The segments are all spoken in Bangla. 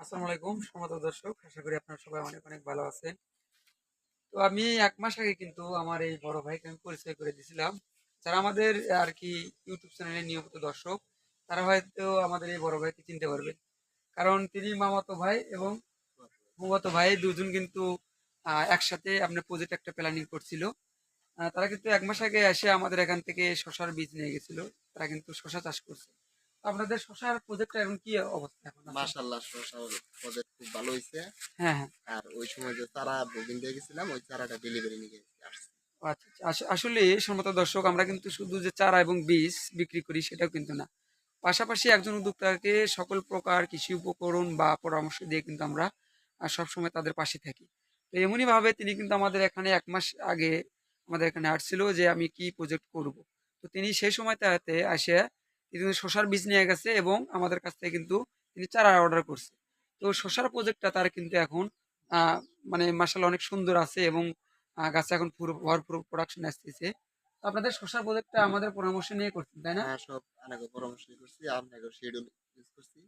আসসালামু আলাইকুম দর্শক। আশা করি আপনারা সবাই অনেক অনেক ভালো আছেন। তো আমি এক মাস আগে কিন্তু আমার এই বড় ভাইকে আমি পরিচয় করে দিয়েছিলাম। যারা আমাদের আর কি ইউটিউব চ্যানেলে নিয়মিত দর্শক, তারা হয়তো আমাদের এই বড় ভাইকে চিনতে পারবে কারণ তিনি মামাতো ভাই এবং ফুমাতো ভাই দুজন কিন্তু একসাথে আপনার প্রজেক্ট একটা প্ল্যানিং করছিল। তারা কিন্তু এক মাস আগে এসে আমাদের এখান থেকে শশার বীজ নিয়ে গেছিল। তারা কিন্তু শশা চাষ করছে। আপনাদের শশার প্রজেক্টটা এখন কি অবস্থা এখন আছে? মাশাল্লাহ শশার প্রজেক্ট খুব ভালো হয়েছে হ্যাঁ হ্যাঁ। আর ওই সময় যে চারা বুকিং দিয়ে গেছিলাম ওই চারাটা ডেলিভারি নিয়ে গেছি আচ্ছা আচ্ছা। আসলে সম্মত দর্শক আমরা কিন্তু শুধু যে চারা এবং বীজ বিক্রি করি সেটাও কিন্তু না। পাশাপাশি একজন উদ্যোক্তাকে সকল প্রকার কৃষি উপকরণ বা পরামর্শ দিয়ে কিন্তু আমরা সবসময় তাদের পাশে থাকি। তো এমনই ভাবে তিনি কিন্তু আমাদের এখানে এক মাস আগে আমাদের এখানে আসছিল যে আমি কি প্রজেক্ট করব। তো তিনি সেই সময় তাতে আসে তিনি শশার বীজ নিয়ে গেছে এবং আমাদের কাছ থেকে কিন্তু তিনি চারা অর্ডার করছে। তো শশার প্রজেক্টটা তার কিন্তু এখন মানে মাসাল অনেক সুন্দর আছে এবং গাছে এখন পুরো ভরপুর প্রোডাকশন আসতেছে। তো আপনাদের শশার প্রজেক্টটা আমাদের পরামর্শ নিয়ে করছেন তাই না? হ্যাঁ সব অনেক পরামর্শ করছি আপনাকে শিডিউল ইউজ করছি।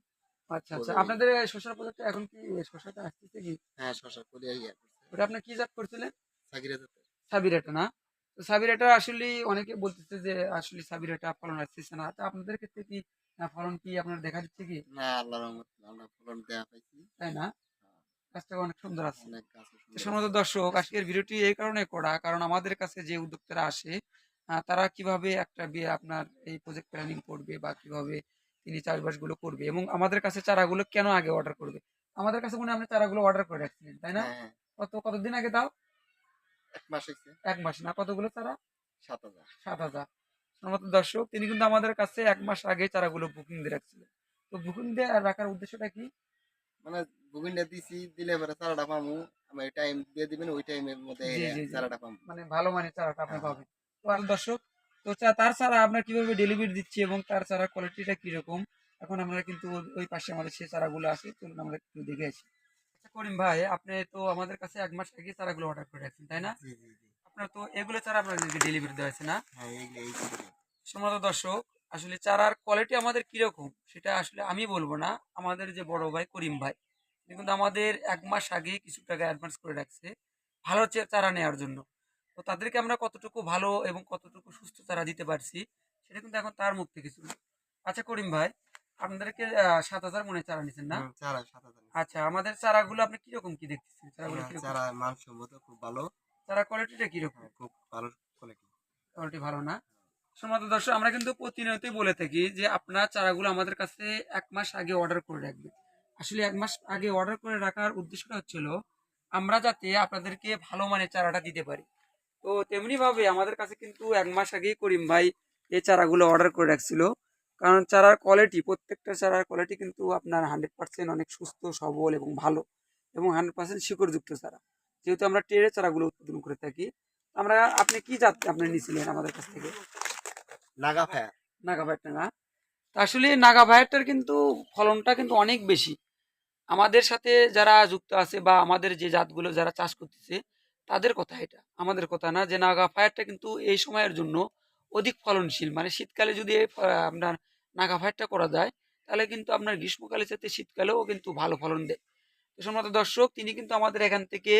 আচ্ছা আচ্ছা আপনাদের শশার প্রজেক্টটা এখন কি শশাটা আসতেছে কি? হ্যাঁ শশা কলিয়া ইয়া করছে। ওটা আপনি কি জাত করছিলেন? যাতে সাবিরাটা না? তো সাবিরাটা আসলে অনেকে বলতেছে যে আসলে সাবিরাটা ফলন আসতেছে না। তো আপনাদের ক্ষেত্রে কি ফলন কি আপনার দেখা দিচ্ছে কি? না আল্লাহ রহমত আমরা ফলন দেওয়া পাইছি। তাই না? অনেক সুন্দর আছে। সম্মানিত দর্শক আজকের ভিডিওটি এই কারণে করা কারণ আমাদের কাছে যে উদ্যোক্তারা আসে তারা কীভাবে একটা বিয়ে আপনার এই প্রজেক্ট প্ল্যানিং করবে বা কীভাবে তিনি চাষবাসগুলো করবে এবং আমাদের কাছে চারাগুলো কেন আগে অর্ডার করবে? আমাদের কাছে মনে হয় আপনি চারাগুলো অর্ডার করে রাখছিলেন তাই না? হ্যাঁ। কত কতদিন আগে দাও? এক মাস হয়েছে এক মাস না কতগুলো চারা সাত হাজার। সাত হাজার। সম্মানিত দর্শক তিনি কিন্তু আমাদের কাছে এক মাস আগে চারাগুলো বুকিং দিয়ে রাখছিলেন। তো বুকিং দিয়ে রাখার উদ্দেশ্যটা কি? মানে বুকিংটা দিছি দিলে পরে চারাটা পাবো আমি টাইম দিয়ে দিবেন ওই টাইমের মধ্যে। চারাটা পাবো মানে ভালো মানের চারাটা আপনি হ্যাঁ। পাবেন। তো আর দর্শক তো তার চারা আপনার কীভাবে ডেলিভারি দিচ্ছি এবং তার চারা কোয়ালিটিটা কীরকম? এখন আমরা কিন্তু ওই পাশে আমাদের সেই চারাগুলো আছে চলুন আমরা একটু দেখে আসি। আচ্ছা করিম ভাই আপনি তো আমাদের কাছে এক মাস আগে চারাগুলো অর্ডার করে রাখছেন তাই না? আপনার তো এগুলো চারা আপনাদেরকে ডেলিভারি দেওয়া হয়েছে না? হ্যাঁ। সম্মানিত দর্শক আসলে চারার কোয়ালিটি আমাদের কীরকম সেটা আসলে আমি বলব না আমাদের যে বড় ভাই করিম ভাই কিন্তু আমাদের এক মাস আগে কিছু টাকা অ্যাডভান্স করে রাখছে ভালো চারা নেওয়ার জন্য। তো তাদেরকে আমরা কতটুকু ভালো এবং কতটুকু সুস্থ চারা দিতে পারছি সেটা কিন্তু এখন তার মুখ থেকে শুনি আচ্ছা করিম ভাই আপনাদেরকে সাত হাজার মনে চারা নিচ্ছেন না? চারা সাত হাজার আচ্ছা আমাদের চারাগুলো আপনি কীরকম কি দেখতেছেন? চারাগুলো হ্যাঁ, চারা মানসম্মত খুব ভালো। চারা কোয়ালিটিটা কীরকম? হ্যাঁ, খুব ভালো কোয়ালিটি কোয়ালিটি ভালো না? সমাজ দর্শক আমরা কিন্তু প্রতিনিয়তই বলে থাকি যে আপনার চারাগুলো আমাদের কাছে এক মাস আগে অর্ডার করে রাখবেন আসলে এক মাস আগে অর্ডার করে রাখার উদ্দেশ্যটা হচ্ছিল আমরা যাতে আপনাদেরকে ভালো মানের চারাটা দিতে পারি। তো তেমনি ভাবে আমাদের কাছে কিন্তু এক মাস আগেই করিম ভাই এই চারাগুলো অর্ডার করে রাখছিল। কারণ চারার কোয়ালিটি প্রত্যেকটা চারার কোয়ালিটি কিন্তু আপনার হান্ড্রেড পার্সেন্ট অনেক সুস্থ সবল এবং ভালো এবং হান্ড্রেড পার্সেন্ট শিকড়যুক্ত চারা। যেহেতু আমরা টেরে চারাগুলো উৎপাদন করে থাকি আমরা আপনি কি জাত আপনি নিয়েছিলেন আমাদের কাছ থেকে? নাগা ফায়ার নাগা ভাইয়েরটা না? তা আসলে নাগা ভাইয়েরটার কিন্তু ফলনটা কিন্তু অনেক বেশি। আমাদের সাথে যারা যুক্ত আছে বা আমাদের যে জাতগুলো যারা চাষ করতেছে তাদের কথা এটা। আমাদের কথা না যে নাগা ফায়ারটা কিন্তু এই সময়ের জন্য অধিক ফলনশীল। মানে শীতকালে যদি আপনার নাগা ফায়ারটা করা যায়, তাহলে কিন্তু আপনার গ্রীষ্মকালে সাথে শীতকালেও কিন্তু ভালো ফলন দেয়। তো সম্মত দর্শক, তিনি কিন্তু আমাদের এখান থেকে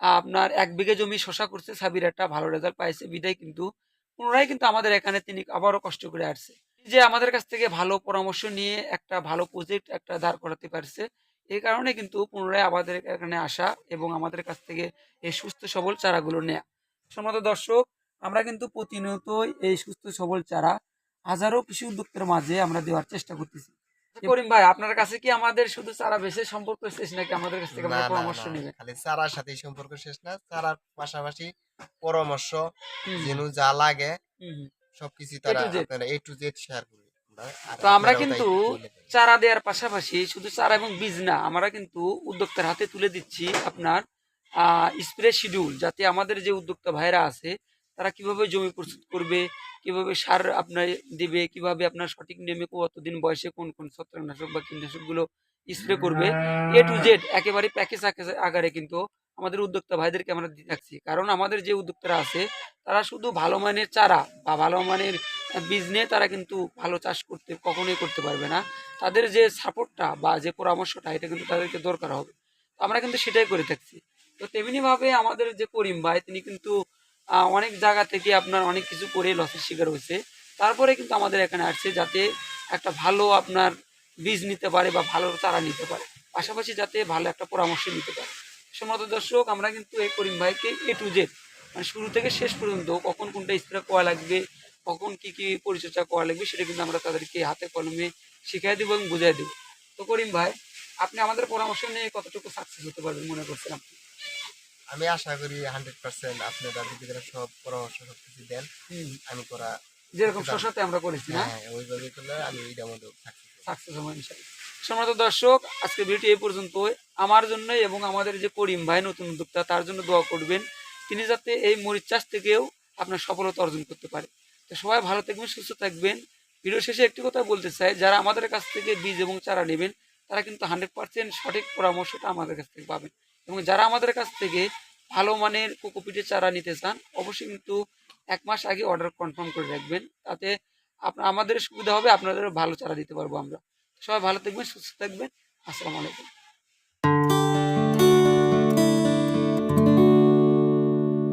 আপনার এক বিঘে জমি শশা করছে সাবির একটা ভালো রেজাল্ট পাইছে, বিদায় কিন্তু পুনরায় কিন্তু আমাদের এখানে তিনি আবারও কষ্ট করে আসছে। যে আমাদের কাছ থেকে ভালো পরামর্শ নিয়ে একটা ভালো প্রজেক্ট একটা দাঁড় করাতে পারছে এই কারণে কিন্তু পুনরায় আমাদের এখানে আসা এবং আমাদের কাছ থেকে এই সুস্থ সবল চারাগুলো নেয়া। সম্মত দর্শক, আমরা কিন্তু প্রতিনিয়তই এই সুস্থ সবল চারা হাজারো কৃষি উদ্যোক্তার মাঝে আমরা দেওয়ার চেষ্টা করতেছি করিম ভাই আপনার কাছে কি আমাদের শুধু চারা বেশি সম্পর্ক শেষ নাকি আমাদের কাছ থেকে পরামর্শ নেবেন খালি চারার সাথে সম্পর্ক শেষ না চারার পাশাপাশি পরামর্শ যেন যা লাগে। সবকিছু তারা আপনারা এ টু জেড শেয়ার করি আমরা। তো আমরা কিন্তু চারা দেওয়ার পাশাপাশি শুধু চারা এবং বীজ না আমরা কিন্তু উদ্যোক্তার হাতে তুলে দিচ্ছি আপনার স্প্রে শিডিউল যাতে আমাদের যে উদ্যোক্তা ভাইরা আছে তারা কীভাবে জমি প্রস্তুত করবে, কীভাবে সার আপনার দিবে, কীভাবে আপনার সঠিক নিয়মে কতদিন বয়সে কোন কোন ছত্রাকনাশক বা কীটনাশকগুলো স্প্রে করবে এ টু জেড একেবারে প্যাকেজ আকারে কিন্তু আমাদের উদ্যোক্তা ভাইদেরকে আমরা দিয়ে থাকছি। কারণ আমাদের যে উদ্যোক্তারা আছে, তারা শুধু ভালো মানের চারা বা ভালো মানের বীজ নিয়ে তারা কিন্তু ভালো চাষ করতে, কখনোই করতে পারবে না। তাদের যে সাপোর্টটা বা যে পরামর্শটা, এটা কিন্তু তাদেরকে দরকার হবে। আমরা কিন্তু সেটাই করে থাকছি। তো তেমনিভাবে আমাদের যে করিম ভাই, তিনি কিন্তু অনেক জায়গা থেকে আপনার অনেক কিছু করে লসের শিকার হয়েছে। তারপরে কিন্তু আমাদের এখানে আসছে যাতে একটা ভালো আপনার বীজ নিতে পারে বা ভালো চারা নিতে পারে। পাশাপাশি যাতে ভালো একটা পরামর্শ নিতে পারে। সমত দর্শক, আমরা কিন্তু এই করিম ভাইকে এ টু জেড মানে শুরু থেকে শেষ পর্যন্ত কখন কোনটা স্প্রে করা লাগবে, কখন কি কি পরিচর্যা করা লাগবে, সেটা কিন্তু আমরা তাদেরকে হাতে কলমে শিখিয়ে দেবো এবং বুঝাই দেবো। তো করিম ভাই, আপনি আমাদের পরামর্শ নিয়ে কতটুকু সাকসেস হতে পারবেন মনে করছেন আপনি? আমি আশা করি হান্ড্রেড পার্সেন্ট আপনারা যদি সব পরামর্শ সব কিছু দেন আমি করা যেরকম শশাতে আমরা করেছি না? হ্যাঁ ওইভাবে করলে আমি সাকসেস হব। সম্মানিত দর্শক আজকে ভিডিওটি এই পর্যন্ত আমার জন্য এবং আমাদের যে করিম ভাই নতুন উদ্যোক্তা তার জন্য দোয়া করবেন তিনি যাতে এই মরিচ চাষ থেকেও আপনার সফলতা অর্জন করতে পারে। তো সবাই ভালো থাকবেন সুস্থ থাকবেন। ভিডিও শেষে একটি কথা বলতে চাই যারা আমাদের কাছ থেকে বীজ এবং চারা নেবেন তারা কিন্তু হান্ড্রেড পার্সেন্ট সঠিক পরামর্শটা আমাদের কাছ থেকে পাবেন। এবং যারা আমাদের কাছ থেকে ভালো মানের কোকোপিটের চারা নিতে চান, অবশ্যই কিন্তু এক মাস আগে অর্ডার কনফার্ম করে রাখবেন। তাতে আপনার আমাদের সুবিধা হবে, আপনাদেরও ভালো চারা দিতে পারব আমরা। সবাই ভালো থাকবেন, সুস্থ থাকবেন। আসসালামু আলাইকুম।